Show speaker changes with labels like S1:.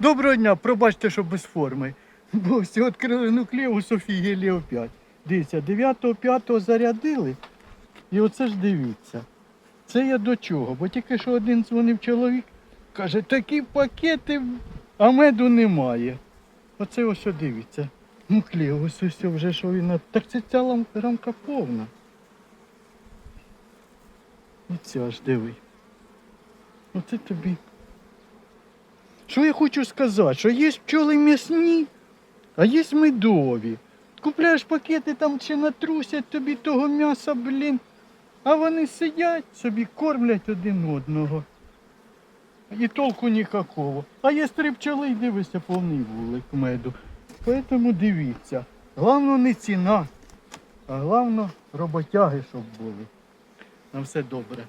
S1: Доброго дня, пробачте, що без форми. Бо всі відкрили нуклеус Софії Геліо 5. Дивіться, 9-5 зарядили. І оце ж дивіться. Це я до чого? Бо тільки що один дзвонив чоловік, каже, такі пакети, а меду немає. Оце ось дивіться. Нуклеус, ось о, вже що він. Так це ця рамка повна. І ця ж диви. Оце тобі. Що я хочу сказати? Що є пчоли м'ясні, а є медові. Купляєш пакети там чи натрусять тобі того м'яса, блін. А вони сидять собі, кормлять один одного. І толку ніякого. А є три пчоли і дивишся повний вулик меду. Тому дивіться. Головне не ціна, а головне роботяги, щоб були. На все добре.